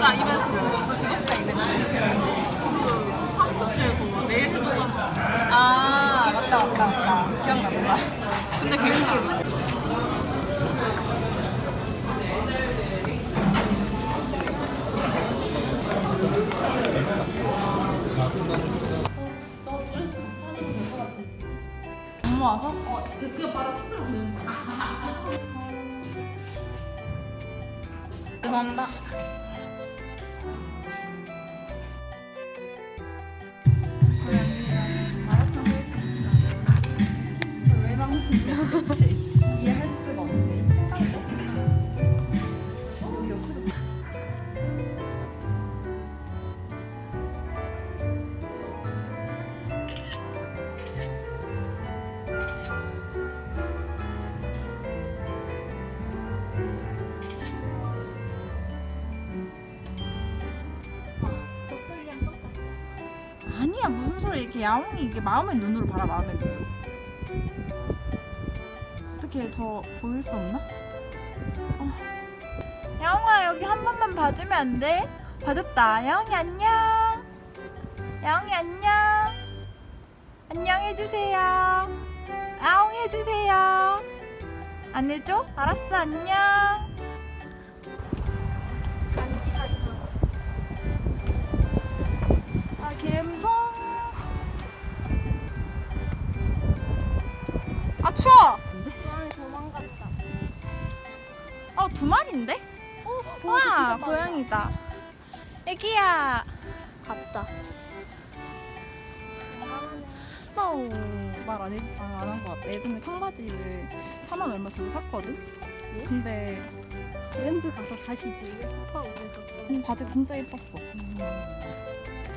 구독자 이벤트. 구독자 이벤트. 그 내일 해보자 아 맞다 맞다 맞다. 기억난다. 근데 엄마 와서? 죄송합니다 아니야 무슨 소리 이렇게 야옹이 이게 마음의 눈으로 봐라 마음의 눈으로 어떻게 더 보일 수 없나? 어. 야옹아 여기 한 번만 봐주면 안 돼? 봐줬다 야옹이 안녕 야옹이 안녕 안녕 해주세요 아옹 해주세요 안 해줘? 알았어 안녕 아 감성 아 추워 도망갔다. 어 두 마리인데? 와 고양이다 애기야 갔다. 어우 말안 한 것 같아 예전에 청바지를 4만 얼마 주고 샀거든? 근데 브랜드 가서 사시지. 소파 오래서. 음, 바지 진짜 예뻤어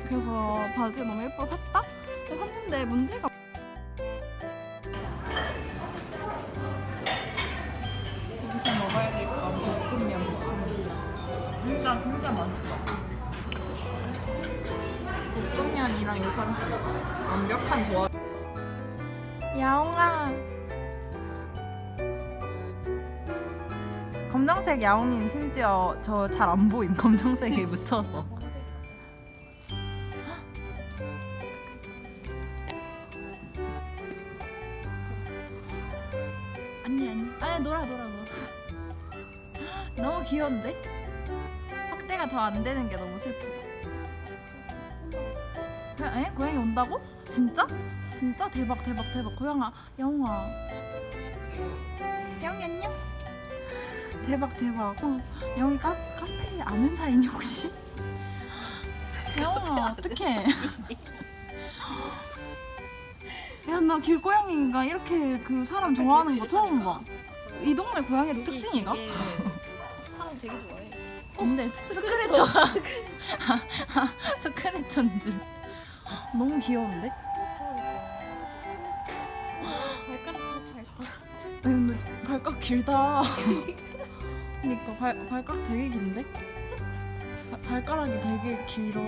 그래서 바지 너무 예뻐 샀다? 샀는데 문제가 진짜 진짜 맛있어 볶음면이랑 유산슬 완벽한 조합. 야옹아. 검정색 야옹이는 심지어 저 잘 안 보임 검정색에 묻혀서. 아니 아니. 아니 놀아 놀아 놀아 너무 귀여운데? 확대가 더안 되는 게 너무 슬프다 그- 에? 고양이 온다고? 진짜? 진짜? 대박 대박 대박 고양아 영아 영이 안녕 대박 대박 어, 영이 카, 카페 아는 사이니 혹시? 영아 어떡해 야 나 길고양이가 이렇게 그 사람 좋아하는 거 처음 봐 이 동네 고양이의 특징이가? 사람 되게 좋아해. 근데 스크래쳐 스크래쳐인 줄 너무 귀여운데? 근데 발가락 길다. 그니까 발, 발가락 되게 긴데? 바- 발가락이 되게 길어.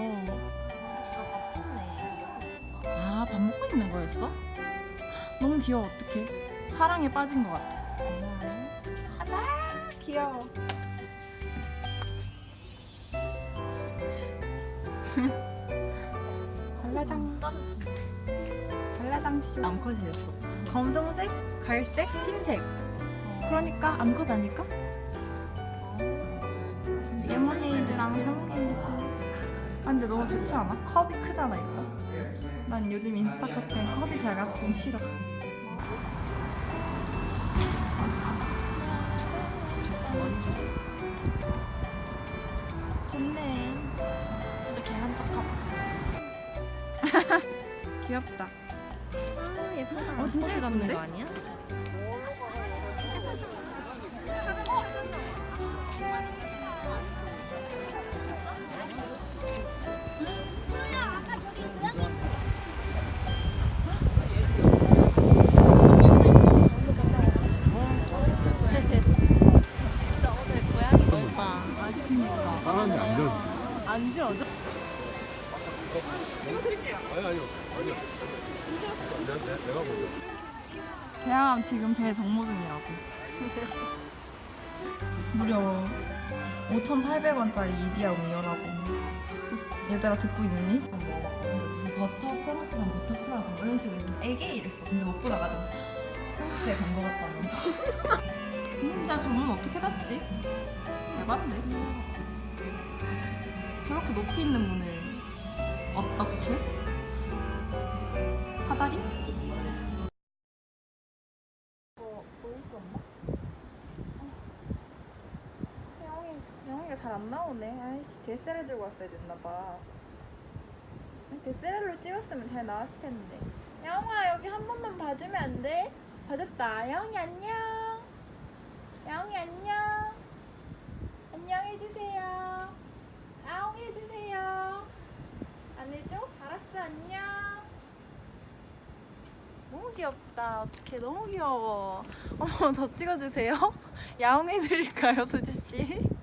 아 밥 먹고 있는 거였어? 너무 귀여워 어떡해? 사랑에 빠진 것 같아. 하나 귀여워 발라당. 발라당 씨 암컷이었어. 검정색, 갈색, 흰색. 그러니까 암컷 아닐까? 레모네이드랑 샴페인이고 아 근데 너무 좋지 않아? 컵이 크잖아 이거. 난 요즘 인스타 카페 컵이 작아서 좀 싫어 귀엽다 아 예쁘다. 어, 진짜 포즈 잡는 예쁜데? 거 아니야? 진짜 오늘 고양이 넓다. 사람이 앉아 대양암 지금 배 정모 중이라고 무려 5,800원짜리 이디야 음료라고. 얘들아 듣고 있니? 버터 프랑스랑 버터 프랑스 이런 식으로 애게 이랬어. 근데 먹고 나가지고 프랑스에 간 거 같다면서. 음, 나 저문 어떻게 닫지? 대박인데? 저렇게 높이 있는 문을 어떻게? 사다리? 뭐 보일 수 없나? 영이 영이가 잘 안 나오네. 아이씨 데스를 들고 왔어야 됐나봐. 데스렐로 찍었으면 잘 나왔을 텐데. 영아 여기 한 번만 봐주면 안 돼? 봐줬다. 영이 안녕. 영이 안녕. 안녕 해주세요. 아웅 해주세요. 안 해줘? 알았어 안녕. 너무 귀엽다. 어떡해 너무 귀여워. 어머 저 찍어주세요. 야옹 해드릴까요 수지 씨?